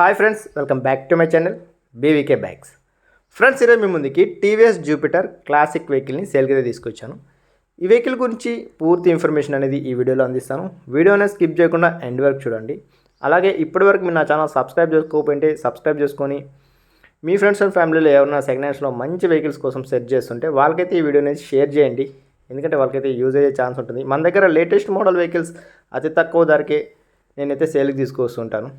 Hi friends welcome back to my channel BVK bags. Friends ఈరోజు మీ ముందుకి TVS Jupiter classic వెహికల్ని సేల్కి అయితే తీసుకొచ్చాను. ఈ వెహికల్ గురించి పూర్తి ఇన్ఫర్మేషన్ అనేది ఈ వీడియోలో అందిస్తాను. వీడియోని స్కిప్ చేయకుండా ఎండ్ వరకు చూడండి. అలాగే ఇప్పటివరకు మీరు నా ఛానల్ సబ్స్క్రైబ్ చేసుకోకపోయింటే సబ్స్క్రైబ్ చేసుకొని మీ ఫ్రెండ్స్ అండ్ ఫ్యామిలీలో ఎవరైనా సెకండ్ హ్యాండ్స్లో మంచి వెహికల్స్ కోసం సెర్చ్ చేస్తుంటే వాళ్ళకైతే ఈ వీడియోని షేర్ చేయండి. ఎందుకంటే వాళ్ళకైతే యూజ్ అయ్యే ఛాన్స్ ఉంటుంది. మన దగ్గర లేటెస్ట్ మోడల్ వెహికల్స్ అతి తక్కువ ధరకే నేనైతే సేల్కి తీసుకొస్తుంటాను.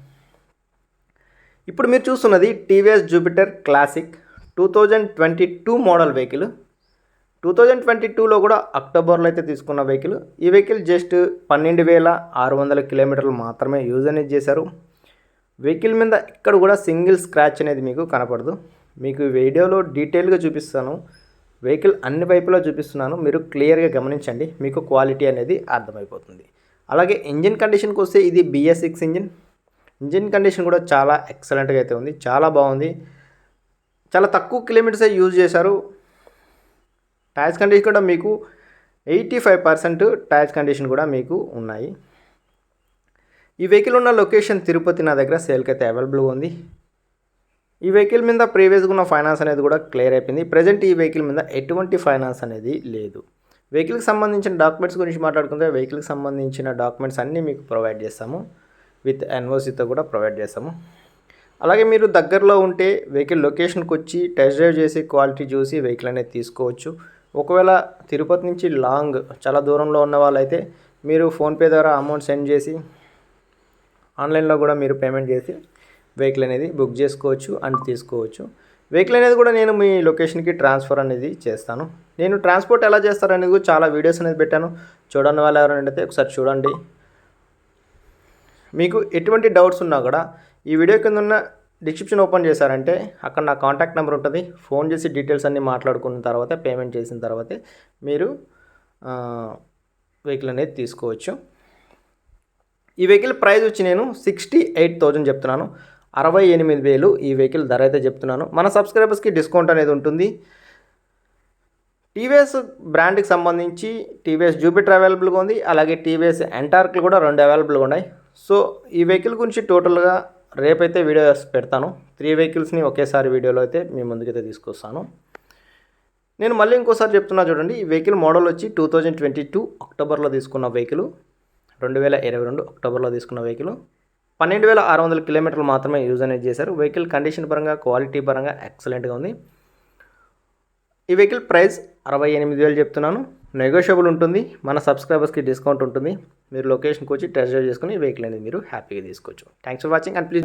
ఇప్పుడు మీరు చూస్తున్నది TVS Jupiter classic two thousand twenty two model vehicle. Two thousand twenty టూలో కూడా అక్టోబర్లో అయితే తీసుకున్న వెహికల్. ఈ వెహికల్ జస్ట్ పన్నెండు వేల ఆరు వందల కిలోమీటర్లు మాత్రమే యూజ్ అనేది చేశారు. వెహికల్ మీద ఇక్కడ కూడా సింగిల్ స్క్రాచ్ అనేది మీకు కనపడదు. మీకు ఈ వీడియోలో డీటెయిల్గా చూపిస్తాను. వెహికల్ అన్ని వైపులో చూపిస్తున్నాను. మీరు క్లియర్గా గమనించండి. మీకు క్వాలిటీ అనేది అర్థమైపోతుంది. అలాగే ఇంజిన్ కండిషన్కి వస్తే ఇది BS six engine engine condition కూడా చాలా ఎక్సలెంట్గా అయితే ఉంది. చాలా బాగుంది. చాలా తక్కువ కిలోమీటర్సే యూజ్ చేశారు. టైర్స్ కండిషన్ కూడా మీకు eighty five percent tyres condition కూడా మీకు ఉన్నాయి. ఈ వెహికల్ ఉన్న లొకేషన్ తిరుపతి నా దగ్గర సేల్కి అయితే అవైలబుల్గా ఉంది. ఈ వెహికల్ మీద ప్రీవియస్గా ఉన్న ఫైనాన్స్ అనేది కూడా క్లియర్ అయిపోయింది. ప్రజెంట్ ఈ వెహికల్ మీద ఎటువంటి ఫైనాన్స్ అనేది లేదు. వెహికల్కి సంబంధించిన డాక్యుమెంట్స్ గురించి మాట్లాడుకుంటే వెహికల్కి సంబంధించిన డాక్యుమెంట్స్ అన్నీ మీకు ప్రొవైడ్ చేస్తాము. విత్ ఎన్ఓసితో కూడా ప్రొవైడ్ చేస్తాము. అలాగే మీరు దగ్గరలో ఉంటే వెహికల్ లొకేషన్కి వచ్చి టెస్ట్ డ్రైవ్ చేసి క్వాలిటీ చూసి వెహికల్ అనేది తీసుకోవచ్చు. ఒకవేళ తిరుపతి నుంచి లాంగ్ చాలా దూరంలో ఉన్న వాళ్ళైతే మీరు ఫోన్పే ద్వారా అమౌంట్ సెండ్ చేసి ఆన్లైన్లో కూడా మీరు పేమెంట్ చేసి వెహికల్ అనేది బుక్ చేసుకోవచ్చు అండ్ తీసుకోవచ్చు. వెహికల్ అనేది కూడా నేను మీ లొకేషన్కి ట్రాన్స్ఫర్ అనేది చేస్తాను. నేను ట్రాన్స్పోర్ట్ ఎలా చేస్తారనేది కూడా చాలా వీడియోస్ అనేది పెట్టాను. చూడని వాళ్ళు ఎవరైనా అయితే ఒకసారి చూడండి. మీకు ఎటువంటి డౌట్స్ ఉన్నా కూడా ఈ వీడియో కింద ఉన్న డిస్క్రిప్షన్ ఓపెన్ చేశారంటే అక్కడ నా కాంటాక్ట్ నెంబర్ ఉంటుంది. ఫోన్ చేసి డీటెయిల్స్ అన్నీ మాట్లాడుకున్న తర్వాత పేమెంట్ చేసిన తర్వాతే మీరు వెహికల్ అనేది తీసుకోవచ్చు. ఈ వెహికల్ ప్రైస్ వచ్చి నేను సిక్స్టీ ఎయిట్ థౌజండ్ చెప్తున్నాను. అరవై ఎనిమిది వేలు ఈ వెహికల్ ధర అయితే చెప్తున్నాను. మన సబ్స్క్రైబర్స్కి డిస్కౌంట్ అనేది ఉంటుంది. టీవీఎస్ బ్రాండ్కి సంబంధించి టీవీఎస్ జూపిటర్ అవైలబుల్గా ఉంది. అలాగే టీవీఎస్ ఎంటార్క్లు కూడా రెండు అవైలబుల్గా ఉన్నాయి. సో ఈ వెహికల్ గురించి టోటల్గా రేపైతే వీడియోస్ పెడతాను. త్రీ వెహికల్స్ని ఒకేసారి వీడియోలో అయితే మీ ముందుకైతే తీసుకొస్తాను. నేను మళ్ళీ ఇంకోసారి చెప్తున్నా చూడండి ఈ వెహికల్ మోడల్ వచ్చి టూ థౌజండ్ ట్వంటీ టూ అక్టోబర్లో తీసుకున్న వెహికల్ రెండు వేల ఇరవై రెండు అక్టోబర్లో తీసుకున్న వెహికల్. పన్నెండు వేల ఆరు వందల కిలోమీటర్లు మాత్రమే యూజ్ అనేది చేశారు. వెహికల్ కండిషన్ పరంగా క్వాలిటీ పరంగా ఎక్సలెంట్గా ఉంది. ఈ వెహికల్ ప్రైస్ అరవై ఎనిమిది వేలు చెప్తున్నాను. నెగోషియబుల్ ఉంటుంది. మన సబ్స్క్రైబర్స్కి డిస్కౌంట్ ఉంటుంది. మీరు లొకేషన్కి వచ్చి టెస్ట్ డ్రైవ్ చేసుకుని వెహికల్ అనేది మీరు హ్యాపీగా తీసుకోవచ్చు. Thanks for watching and please